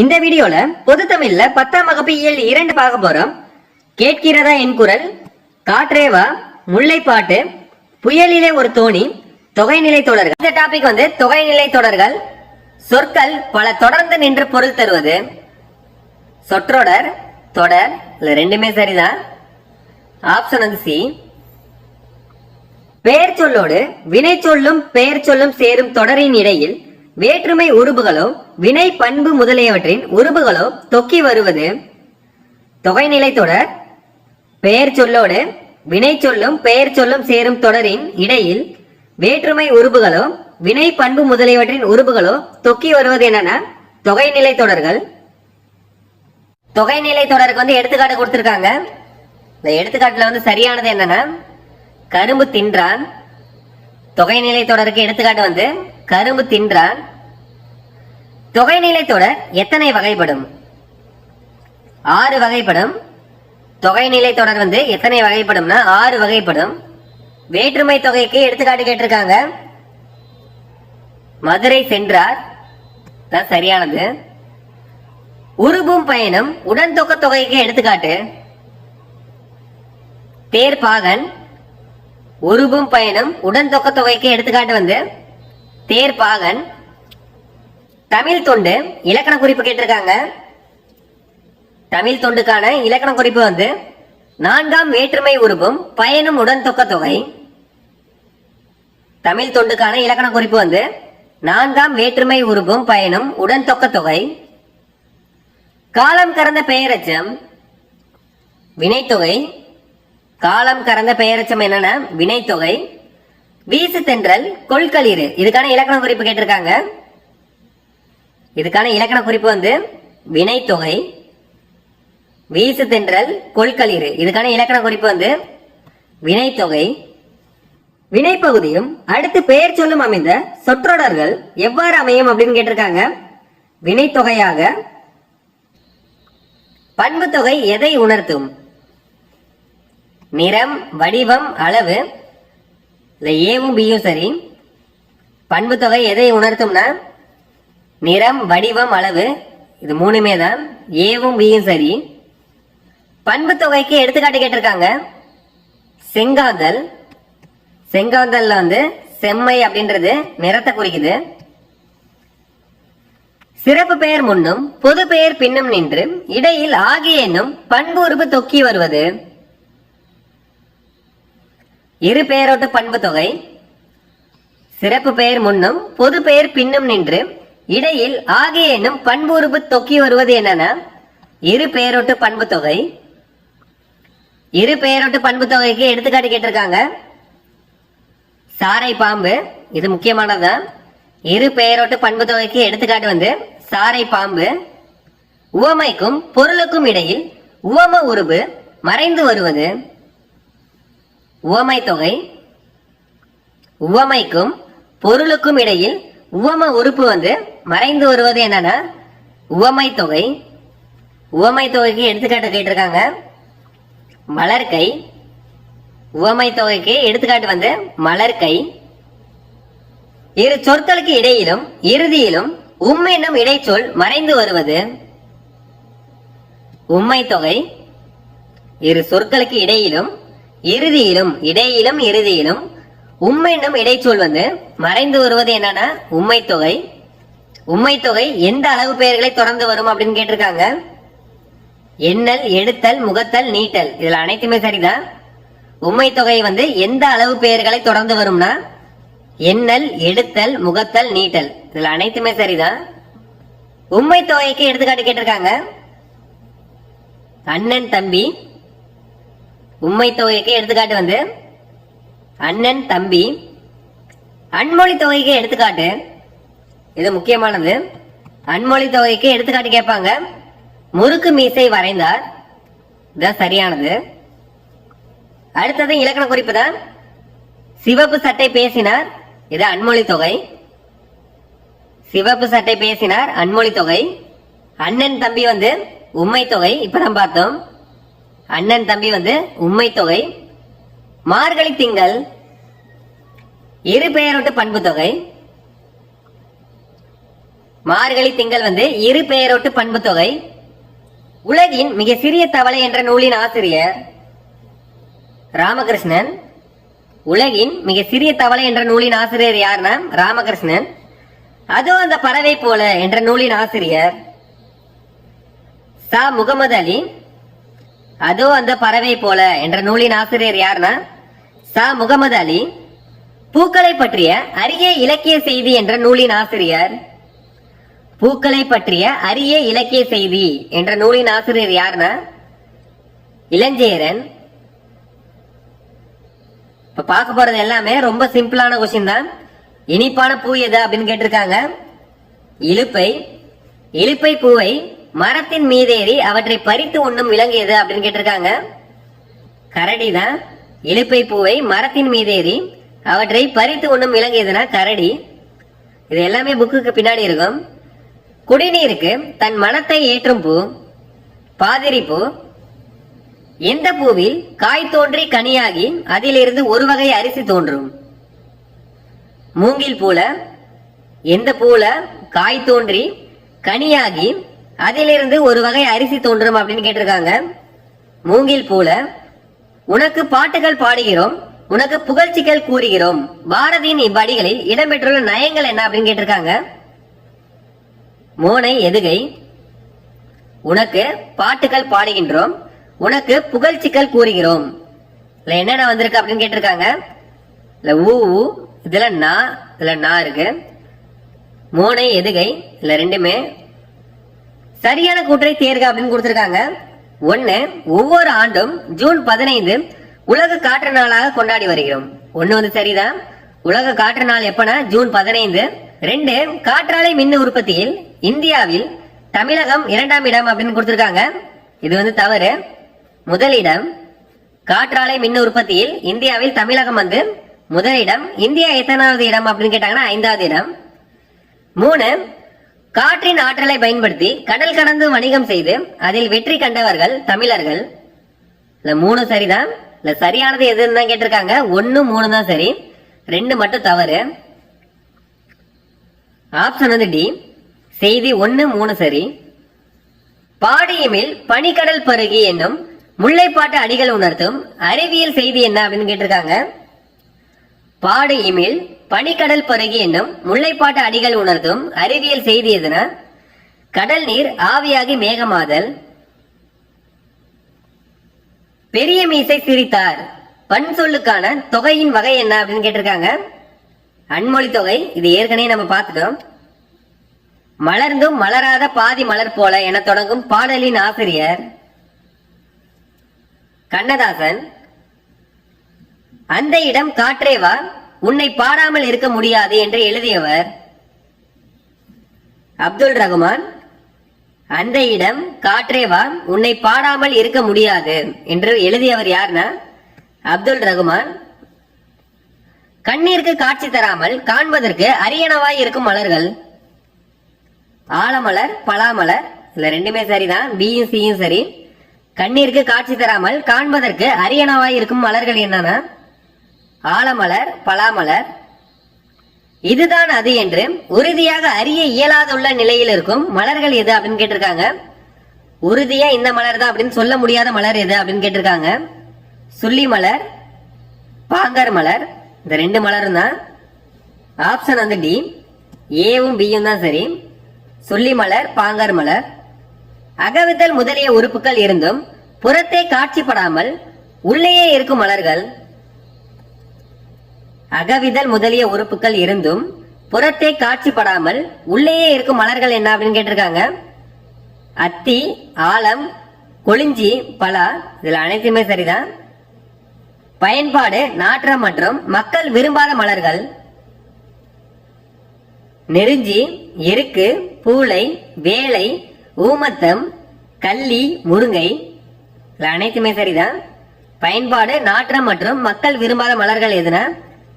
இந்த வீடியோல பொது தமிழ்ல பத்தாம் வகுப்பு இயல் இரண்டு பார்க்க போறோம். கேட்கிறதா என் குரல்? காற்றேவா? முல்லைப்பாட்டு? புயலிலே ஒரு தோணி? தொகைநிலை தொடர்கள். இந்த டாபிக் வந்து தொகைநிலை தொடர்கள். சொற்கள் பல தொடர்ந்து நின்று பொருள் தருவது. சொற்றொடர் தொடர் இல்ல ரெண்டுமே சரிதான். ஆப்ஷன் வந்து சி பெயர் சொல்லோடு வினை சொல்லும் பெயர் சொல்லும் சேரும் தொடரின் இடையில் வேற்றுமை உருபுகளோ வினை பண்பு முதலியவற்றின் உருபுகளோ தொக்கி வருவது தொகைநிலை தொடர் பெயர் சொல்லோடு வினை சொல்லும் பெயர் சொல்லும் சேரும் தொடரின் இடையில் வேற்றுமை உருபுகளோ வினை பண்பு முதலியவற்றின் உருபுகளோ தொக்கி வருவது என்னன்னா தொகைநிலை தொடர்கள். தொகைநிலை தொடருக்கு வந்து எடுத்துக்காட்டு கொடுத்துருக்காங்க. இந்த எடுத்துக்காட்டுல வந்து சரியானது என்னன்னா கரும்பு தின்றான். தொகைநிலை தொடருக்கு எடுத்துக்காட்டு வந்து கரும்பு தின்றான் தொகைநிலை தொடர் எத்தனை வகைப்படும்? ஆறு வகைப்படும். தொகைநிலை தொடர் வந்து எத்தனை வகைப்படும்னா ஆறு வகைப்படும். வேற்றுமை தொகைக்கு எடுத்துக்காட்டு கேட்டிருக்காங்க. மதுரை சென்றார். தான் சரியானது. உருபும் பயணம் உடன் தொக்க தொகைக்கு எடுத்துக்காட்டு. தேர்பாகன் உருபும் பயணம் உடன் தொக்க தொகைக்கு எடுத்துக்காட்டு வந்து தேர்பாகன் தமிழ் தொண்டு இலக்கண குறிப்பு கேட்டிருக்காங்க. தமிழ் தொண்டுக்கான இலக்கண குறிப்பு வந்து நான்காம் வேற்றுமை உருவம் பயனும் உடன் தொக்க தொகை. தமிழ் தொண்டுக்கான இலக்கண குறிப்பு வந்து நான்காம் வேற்றுமை உருவம் பயனும் உடன் தொக்க தொகை. காலம் கறந்த பெயரச்சம் வினைத்தொகை. காலம் கறந்த பெயரச்சம் என்னன்னா? வினைத்தொகை. வீசு தென்றல் கொள்களிறு இதுக்கான இலக்கண குறிப்பு கேட்டிருக்காங்க. இதுக்கான இலக்கண குறிப்பு வந்து வினைத்தொகை வீசு தென்றல் கொள்களிறு இதுக்கான இலக்கண குறிப்பு வந்து வினைத்தொகை. வினைப்பகுதியும் அடுத்து பெயர் சொல்லும் அமைந்த சொற்றொடர்கள் எவ்வாறு அமையும் அப்படின்னு கேட்டிருக்காங்க. வினைத்தொகையாக பண்பு தொகை எதை உணர்த்தும்? நிறம் வடிவம் அளவு இந்த ஏவும் பியும் சரி. பண்பு தொகை எதை உணர்த்தும்னா நிறம் வடிவம் அளவு இது மூணுமே தான். ஏவும் பியும் சரி. பண்பு தொகைக்கு எடுத்துக்காட்டு கேட்டிருக்காங்க. செங்காந்தல். செங்காந்தல்ல வந்து செம்மை அப்படின்றது நிறத்தை குறிக்குது. சிறப்பு பெயர் முன்னும் பொது பெயர் பின்னும் நின்று இடையில் ஆகிய என்னும் பண்பு உறுப்பு தொக்கி வருவது. இரு பெயரோட்டு பண்பு தொகை சிறப்பு பெயர் முன்னும் பொது பெயர் பின்னும் நின்று இடையில் ஆகிய என்னும் பண்பு உறுப்பு தொக்கி வருவது என்னன்னா? இரு பெயரோட்டு பண்பு தொகை. இரு பெயரோட்டு பண்பு தொகைக்கு எடுத்துக்காட்டு கேட்டிருக்காங்க. சாரை பாம்பு இது முக்கியமானதுதான் இரு பெயரோட்டு பண்பு தொகைக்கு எடுத்துக்காட்டு வந்து சாரை பாம்பு உவமைக்கும் பொருளுக்கும் இடையில் உவம உருவு மறைந்து வருவது. உவமை தொகை உவமைக்கும் பொருளுக்கும் இடையில் உவம உறுப்பு வந்து மறைந்து வருவது என்னன்னா உவமை தொகை உவமை தொகைக்கு எடுத்துக்காட்டு கேட்டிருக்காங்க. மலர்கை. உவமை தொகைக்கு எடுத்துக்காட்டு வந்து மலர்கை. இரு சொற்களுக்கு இடையிலும் இறுதியிலும் உம் என்னும் இடைச்சொல் மறைந்து வருவது. உம்மை தொகை இரு சொற்களுக்கு இடையிலும் இறுதியிலும் இடையிலும் இறுதியிலும் உம் என்னும் இடைச்சொல் வந்து மறைந்து வருவது என்னன்னா உண்மை தொகை. உண்மை தொகை எந்த அளவு பெயர்களை தொடர்ந்து வரும் அப்படின்னு கேட்டிருக்காங்க. எண்ணல் எடுத்தல் முகத்தல் நீட்டல். இதுல அனைத்துமே சரிதான். உண்மை தொகை வந்து எந்த அளவு பெயர்களை தொடர்ந்து வரும்னா எண்ணல் எடுத்தல் முகத்தல் நீட்டல். இதுல அனைத்துமே சரிதான். உண்மை தொகைக்கு எடுத்துக்காட்டு கேட்டிருக்காங்க. அண்ணன் தம்பி உண்மை தொகைக்கு எடுத்துக்காட்டு வந்து அண்ணன் தம்பி அன்மொழி தொகைக்கு எடுத்துக்காட்டு. இது முக்கியமானது. அன்மொழி தொகைக்கு எடுத்துக்காட்டு கேட்பாங்க. முறுக்கு மீசை வரைந்தார். இதுதான் சரியானது. அடுத்தது இலக்கண குறிப்பு தான். சிவப்பு சட்டை பேசினார். இது அன்மொழி தொகை சிவப்பு சட்டை பேசினார். அன்மொழி தொகை அண்ணன் தம்பி வந்து உண்மை தொகை இப்பதான் பார்த்தோம். அண்ணன் தம்பி வந்து உண்மை தொகை மார்கழி திங்கள் இரு பெயரோட்டு பண்பு தொகை. மார்கழி திங்கள் வந்து இரு பெயரோட்டு பண்பு தொகை. உலகின் மிக சிறிய தவளை என்ற நூலின் ஆசிரியர் ராமகிருஷ்ணன். உலகின் மிக சிறிய தவளை என்ற நூலின் ஆசிரியர் யார்னா ராமகிருஷ்ணன். அதோ அந்த பறவை போல என்ற நூலின் ஆசிரியர் சா. முகமது அலி. அதோ அந்த பறவை போல என்ற நூலின் ஆசிரியர் யாருனா சா. முகமது அலி. பூக்களை பற்றிய அரிய இலக்கிய செய்தி என்ற நூலின் ஆசிரியர். பூக்களை பற்றிய அரிய இலக்கிய செய்தி என்ற நூலின் ஆசிரியர் யாருன்னா இளஞ்சேரன். இப்ப பார்க்க போறது எல்லாமே ரொம்ப சிம்பிளான கொஸ்டின் தான். இனிப்பான பூ எது அப்படின்னு கேட்டிருக்காங்க. இழுப்பை. இழுப்பை பூவை மரத்தின் மீதேறி அவற்றை பறித்து உண்ணும் விலங்கு எது அப்படின்னு கேட்டிருக்காங்க. கரடி தான். இழுப்பை பூவை மரத்தின் மீதேறி அவற்றை பறித்து உண்ணும் விலங்கு எதுனா கரடி. இது எல்லாமே புக்குக்கு பின்னாடி இருக்கும். குடிநீருக்கு தன் மனத்தை ஏற்றும் பூ பாதிரி பூ எந்த பூவில் காய் தோன்றி கனியாகி அதிலிருந்து ஒரு வகை அரிசி தோன்றும்? மூங்கில் பூல எந்த பூல காய் தோன்றி கனியாகி அதிலிருந்து ஒரு வகை அரிசி தோன்றும் அப்படின்னு கேட்டிருக்காங்க. மூங்கில் பூல உனக்கு பாட்டுகள் பாடுகிறோம் உனக்கு புகழ்ச்சிகள் கூறுகிறோம் பாரதியின் இவ்வடிகளில் இடம்பெற்றுள்ள நயங்கள் என்ன? அப்படின்னு கேட்டிருக்காங்க. மோனை எதுகை உனக்கு பாட்டுகள் பாடுகின்றோம் உனக்கு புகழ்ச்சிகள் கூறுகிறோம். இல்ல என்னென்ன வந்திருக்கு? அப்படின்னு கேட்டிருக்காங்க. இல்ல ஊ ஊ இதுல நா இதுல நா இருக்கு. மோனை எதுகை இல்ல ரெண்டுமே சரியான கூற்றை தேர்க அப்படின்னு கொடுத்திருக்காங்க. ஒண்ணு ஒவ்வொரு ஆண்டும் ஜூன் பதினைந்து உலக காற்று நாளாக கொண்டாடி வருகிறோம். ஒன்னு வந்து சரிதான் உலக காற்று நாள் எப்பனா? ஜூன் பதினைந்து. ரெண்டு காற்றாலை மின் உற்பத்தியில் இந்தியாவில் தமிழகம் இரண்டாம் இடம் அப்படின்னு கொடுத்திருக்காங்க. இது வந்து தவறு. முதலிடம் காற்றாலை மின் உற்பத்தியில் இந்தியாவில் தமிழகம் வந்து முதலிடம் இந்தியா எத்தனாவது இடம் அப்படின்னு கேட்டாங்கன்னா ஐந்தாவது இடம். மூணு காற்றின் ஆற்றலை பயன்படுத்தி கடல் கடந்து வணிகம் செய்து அதில் வெற்றி கண்டவர்கள் தமிழர்கள். இல்ல மூணு சரிதான். இல்ல சரியானது எதுன்னு தான் கேட்டிருக்காங்க. ஒன்னு மூணு தான் சரி. ரெண்டு மட்டும் தவறு. ஆப்ஷன் வந்து டி செய்தி ஒன்னு மூணு சரி. பாடியமில் பனிக்கடல் பருகி என்னும் முல்லைப்பாட்டு அடிகள் உணர்த்தும் அறிவியல் செய்தி என்ன அப்படின்னு கேட்டிருக்காங்க. பாடு இமில் பனிக்கடல் பருகி என்னும் முல்லைப்பாட்டு அடிகள் உணர்த்தும் அறிவியல் செய்தி எதுனா? கடல் நீர் ஆவியாகி மேகமாதல். பெரிய மீசை சிரித்தார். பண் சொல்லுக்கான தொகையின் வகை என்ன அப்படின்னு கேட்டிருக்காங்க. அன்மொழி தொகை இது ஏற்கனவே நம்ம பார்த்துட்டோம். மலர்ந்தும் மலராத பாதி மலர் போல என தொடங்கும் பாடலின் ஆசிரியர் கண்ணதாசன். அந்த இடம் காற்றேவா உன்னை பாடாமல் இருக்க முடியாது என்று எழுதியவர் அப்துல் ரகுமான் அந்த இடம் காற்றேவா உன்னை பாடாமல் இருக்க முடியாது என்று எழுதியவர் யார்னா? அப்துல் ரகுமான் கண்ணீருக்கு காட்சி தராமல் காண்பதற்கு அரியணவாய் இருக்கும் மலர்கள். ஆலமலர் பலாமலர் இதுல ரெண்டுமே சரிதான் பியும் சியும் சரி. கண்ணீருக்கு காட்சி தராமல் காண்பதற்கு அரியணவாய் இருக்கும் மலர்கள் என்னன்னா? ஆலமலர் பலாமலர். இதுதான் அது என்று உறுதியாக அறிய இயலாதுள்ள நிலையில் இருக்கும் மலர்கள் எது அப்படின்னு கேட்டிருக்காங்க. உறுதியா இந்த மலர் தான் அப்படின்னு சொல்ல முடியாத மலர் எது அப்படின்னு கேட்டிருக்காங்க. சுள்ளி மலர் பாங்கர் மலர் இந்த ரெண்டு மலரும் தான். ஆப்ஷன் வந்து டி ஏவும் பியும் தான் சரி. சொல்லி மலர் பாங்கர் மலர். அகவித்தல் முதலிய உறுப்புகள் இருந்தும் புறத்தே காட்சிப்படாமல் உள்ளேயே இருக்கும் மலர்கள் அகவிதழ் முதலிய உறுப்புகள் இருந்தும் புறத்தே காட்சிப்படாமல் உள்ளேயே இருக்கும் மலர்கள் என்ன அப்படின்னு கேட்டிருக்காங்க? அத்தி ஆலம் கொளிஞ்சி பலா இதுல அனைத்துமே சரிதான். பயன்பாடு நாற்றம் மற்றும் மக்கள் விரும்பாத மலர்கள். நெருஞ்சி எருக்கு பூளை வேலை ஊமத்தம் கள்ளி முருங்கை. அனைத்துமே சரிதான். பயன்பாடு நாற்றம் மற்றும் மக்கள் விரும்பாத மலர்கள் எதுனா?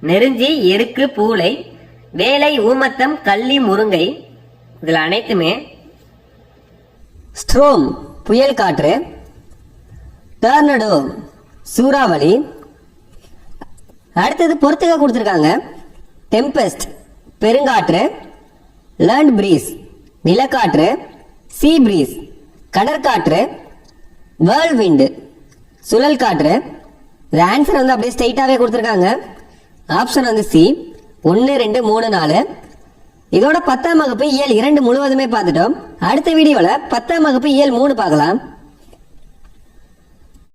நெருஞ்சி எருக்கு பூளை வேலை ஊமத்தம் கள்ளி முருங்கை இதில் அனைத்துமே ஸ்ட்ரோம் புயல் காற்று டர்னடோ சூறாவளி அடுத்தது பொறுத்துக்க கொடுத்துருக்காங்க டெம்பெஸ்ட் பெருங்காற்று லேண்ட் பிரீஸ் நிலக்காற்று சீ பிரீஸ் கடற்காற்று வேர்ல் விண்டு சுழல் காற்று. இந்த ஆன்சர் வந்து அப்படியே ஸ்ட்ரைட்டாகவே கொடுத்துருக்காங்க. ஆப்ஷன் வந்து சி ஒன்று ரெண்டு மூணு நாலு. இதோட பத்தாம் வகுப்பு இயல் இரண்டு முழுவதுமே பார்த்துட்டோம். அடுத்த வீடியோவில் பத்தாம் வகுப்பு இயல் மூணு பார்க்கலாம்.